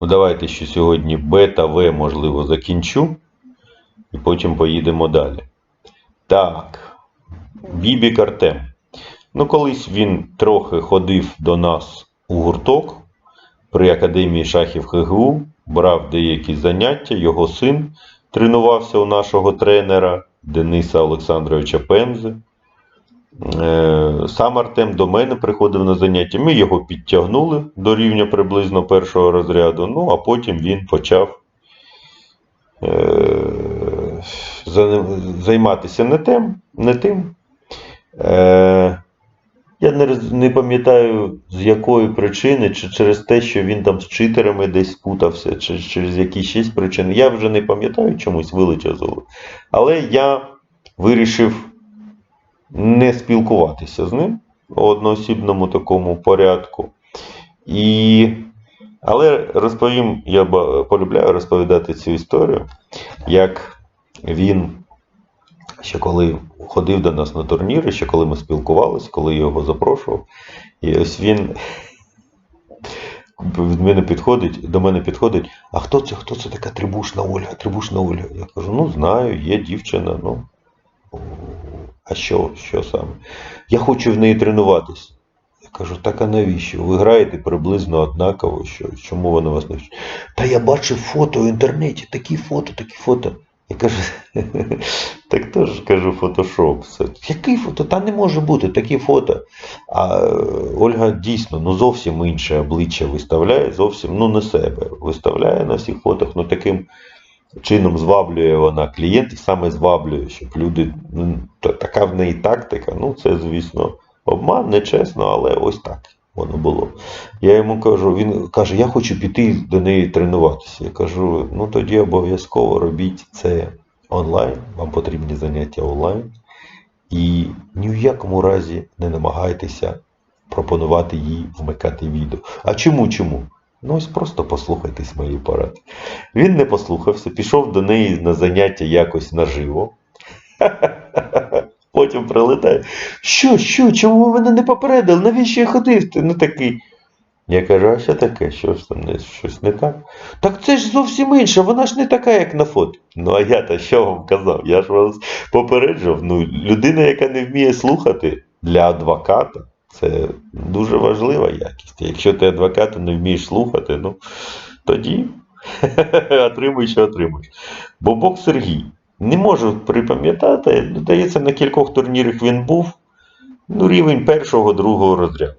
Ну, давайте ще сьогодні Б та В, можливо, закінчу. І потім поїдемо далі. Так. Бібік Артем. Ну, колись він трохи ходив до нас у гурток при Академії шахів ХГУ, брав деякі заняття. Його син тренувався у нашого тренера Дениса Олександровича Пензи. Е, Сам Артем до мене приходив на заняття. Ми його підтягнули до рівня приблизно першого розряду. Ну, а потім він почав е, займатися не тим. Не тим. Е, я не, не пам'ятаю, з якої причини, чи через те, що він там з читерами десь спутався, чи через якісь ще причини. Я вже не пам'ятаю чомусь вилетів з голови. Але я вирішив не спілкуватися з ним у одноосібному такому порядку. І... Але розповім, я полюбляю розповідати цю історію, як він ще коли ходив до нас на турніри, ще коли ми спілкувалися, коли я його запрошував. І ось він від мене підходить, до мене підходить, а хто це? Хто це така трибушна Ольга? Трибушна Ольга? Я кажу, ну знаю, є дівчина, ну. А що, що саме? Я хочу в неї тренуватись. Я кажу, так а навіщо? Ви граєте приблизно однаково, що, чому вона вас не вчить? Та я бачив фото в інтернеті, такі фото, такі фото. Я кажу, так теж кажу фотошоп. Який фото? Та не може бути такі фото. А е, Ольга дійсно ну, зовсім інше обличчя виставляє, зовсім ну, не себе. Виставляє на всіх фотах, ну таким чином зваблює вона клієнтів, саме зваблює, щоб люди. Ну, така в неї тактика. Ну, це, звісно, обман, нечесно, але ось так воно було. Я йому кажу, він каже, я хочу піти до неї тренуватися. Я кажу, ну тоді обов'язково робіть це онлайн, вам потрібні заняття онлайн. І ні в якому разі не намагайтеся пропонувати їй вмикати відео. А чому чому? Ну ось просто послухайтесь мої поради. Він не послухався, пішов до неї на заняття якось наживо. Потім прилетає. Що, що, чому ви мене не попередили? Навіщо я ходив? Ти ну такий. Я кажу, а що таке? Що ж там щось не так? Так це ж зовсім інше, вона ж не така, як на фото. Ну а я то що вам казав? Я ж вас попереджував. Ну, людина, яка не вміє слухати для адвоката, це дуже важлива якість. Якщо ти адвоката не вмієш слухати, ну тоді отримуй, що отримуєш. Бобок Сергій. Не можу припам'ятати, здається, на кількох турнірах він був. Ну, рівень першого, другого розряду.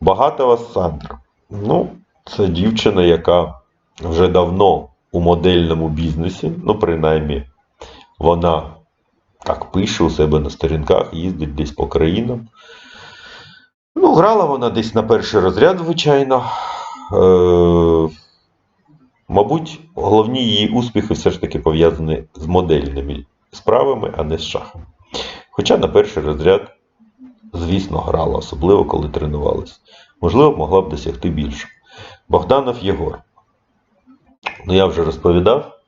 Багатова Сандра. Ну, це дівчина, яка вже давно у модельному бізнесі, ну, принаймні, вона так пише у себе на сторінках, їздить десь по країнам. Ну, грала вона десь на перший розряд, звичайно. Е, мабуть, головні її успіхи все ж таки пов'язані з модельними справами, а не з шахами. Хоча на перший розряд, звісно, грала, особливо коли тренувалась. Можливо, могла б досягти більше. Богданов Єгор. Ну, я вже розповідав.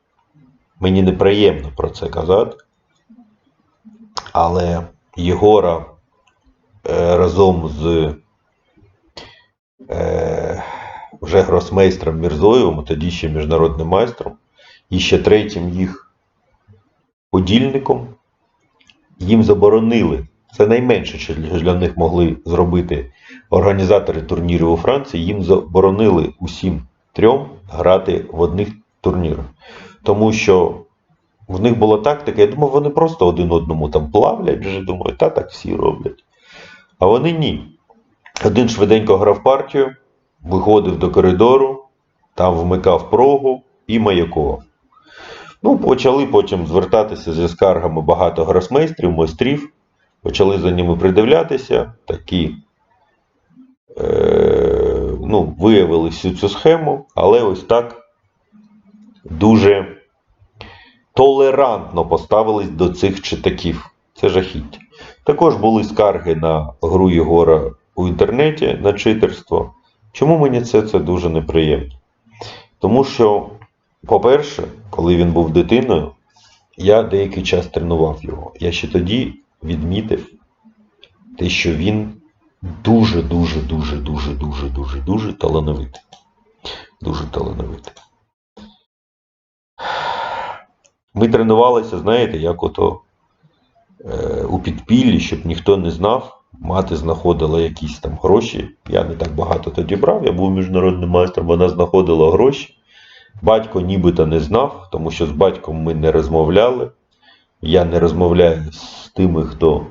Мені неприємно про це казати. Але Єгора разом з е, вже гросмейстром Мірзоєвим, тоді ще міжнародним майстром, і ще третім їх подільником, їм заборонили. Це найменше, що для для них могли зробити організатори турнірів у Франції, їм заборонили усім трьом грати в одних турнірах. Тому що в них була тактика, я думав, вони просто один одному там плавлять, вже думаю, та так всі роблять. А вони ні. Один швиденько грав партію, виходив до коридору, там вмикав прогу і маякував. Ну, почали потім звертатися зі скаргами багато гросмейстрів, майстрів, почали за ними придивлятися, такі е, ну, виявили всю цю схему, але ось так дуже толерантно поставились до цих читаків. Це жахіття. Також були скарги на гру Єгора у інтернеті на читерство. Чому мені це, це дуже неприємно? Тому що, по-перше, коли він був дитиною, я деякий час тренував його. Я ще тоді відмітив те, що він дуже, дуже, дуже, дуже, дуже, дуже, талановитий. Дуже талановитий. Ми тренувалися, знаєте, як ото у підпіллі, щоб ніхто не знав. Мати знаходила якісь там гроші. Я не так багато тоді брав, я був міжнародним майстром, вона знаходила гроші. Батько нібито не знав, тому що з батьком ми не розмовляли. Я не розмовляю з тими, хто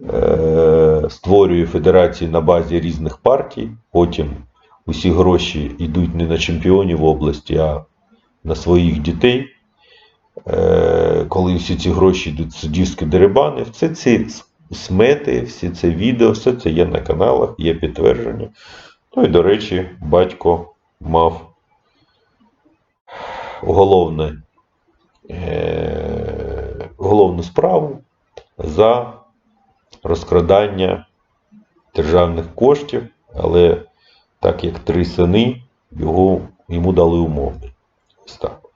е, створює федерації на базі різних партій. Потім усі гроші йдуть не на чемпіонів області, а на своїх дітей. Е, коли всі ці гроші йдуть суддівські дерибани, все ці смети, всі це відео, все це є на каналах, є підтвердження. Ну і, до речі, батько мав уголовне, е, уголовну справу за розкрадання державних коштів, але так як три сини, його, йому дали умовний. Ось так.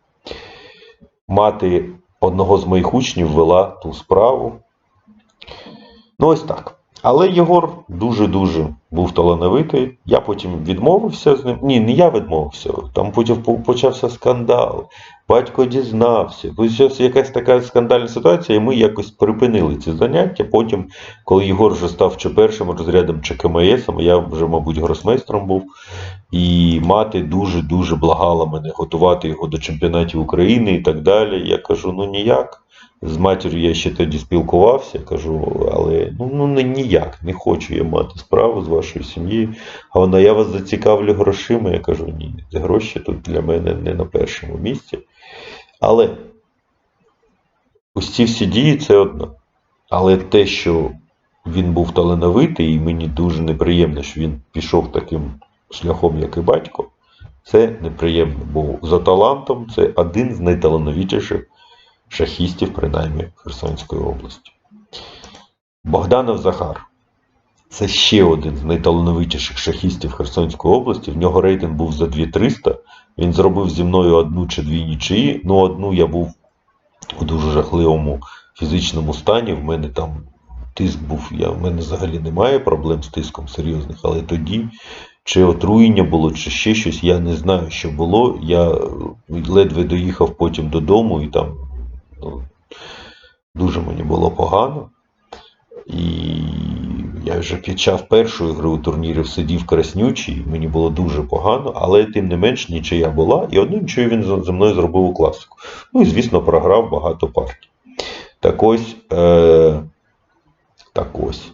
Мати одного з моїх учнів вела ту справу. Ну, ось так. Але Єгор дуже-дуже був талановитий. Я потім відмовився з ним. Ні, не я відмовився. Там потім почався скандал. Батько дізнався. Почався якась така скандальна ситуація, і ми якось припинили ці заняття. Потім, коли Єгор вже став чи першим розрядом, чи КМСом, я вже, мабуть, гросмейстром був. І мати дуже-дуже благала мене готувати його до чемпіонатів України і так далі. Я кажу, ну ніяк. З матір'ю я ще тоді спілкувався, кажу, але ну, ну ніяк, не хочу я мати справу з вашою сім'єю. А вона, я вас зацікавлю грошима. Я кажу, ні, гроші тут для мене не на першому місці. Але ці всі дії це одно. Але те, що він був талановитий, і мені дуже неприємно, що він пішов таким шляхом, як і батько, це неприємно, бо за талантом це один з найталановитіших шахістів, принаймні Херсонської області. Богданов Захар. Це ще один з найталановитіших шахістів Херсонської області. В нього рейтинг був за 2300. Він зробив зі мною одну чи дві нічиї. Ну, одну я був у дуже жахливому фізичному стані. В мене там тиск був. Я, в мене взагалі немає проблем з тиском серйозних, але тоді чи отруєння було, чи ще щось, я не знаю, що було. Я ледве доїхав потім додому і там ну, дуже мені було погано. І я вже під час першої гри у турнірі сидів краснючий, мені було дуже погано, але тим не менш нічия була, і одну нічию він зі мною зробив у класику. Ну і, звісно, програв багато партій. Так ось, е, так ось.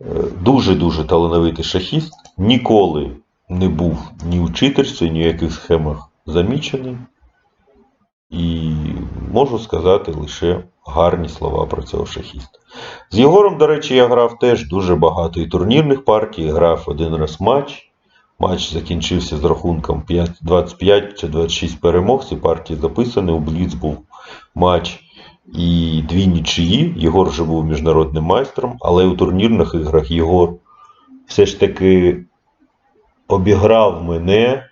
Е, Дуже-дуже талановитий шахіст, ніколи не був ні у читерстві, ні в яких схемах замічений. І можу сказати лише гарні слова про цього шахіста. З Єгором, до речі, я грав теж дуже багато і турнірних партій, грав один раз матч. Матч закінчився з рахунком 5, 25 чи 26 перемог. Ці партії записані. У Бліц був матч і дві нічиї. Єгор вже був міжнародним майстром, але у турнірних іграх Єгор все ж таки обіграв мене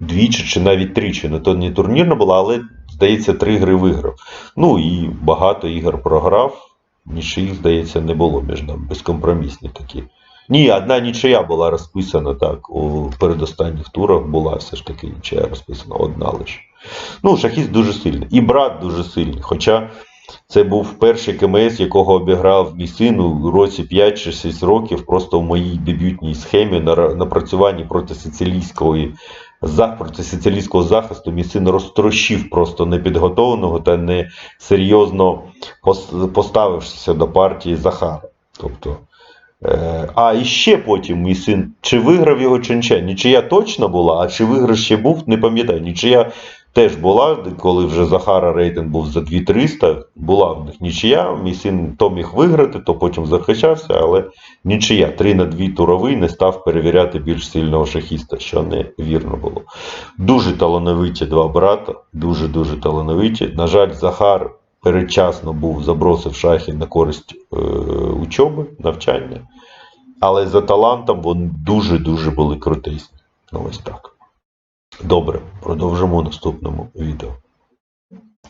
двічі чи навіть тричі. Ну, то не турнірна була, але, здається, три гри виграв. Ну і багато ігор програв. Нічиїх, здається, не було між нами. Безкомпромісні такі. Ні, одна нічия була розписана так. У передостанніх турах була все ж таки нічия розписана, одна лише. Ну, шахіст дуже сильний. І брат дуже сильний. Хоча це був перший КМС, якого обіграв мій син у році 5 чи 6 років, просто в моїй дебютній схемі на ра- напрацюванні проти сицилійської за проти сицилійського захисту мій син розтрощив просто непідготовленого та не серйозно поставившися до партії Захара. Тобто, е, а і ще потім мій син чи виграв його чи нічия. Точно була, а чи виграш ще був, не пам'ятаю. Нічия теж була, коли вже Захара рейтинг був за 2300, була в них нічия. Мій син то міг виграти, то потім захищався, але нічия. 3 на 2 туровий не став перевіряти більш сильного шахіста, що не вірно було. Дуже талановиті два брата, дуже-дуже талановиті. На жаль, Захар передчасно був забросив шахи на користь е, учоби, навчання. Але за талантом вони дуже-дуже були крутисні. Ну, ось так. Добре, продовжимо в наступному відео.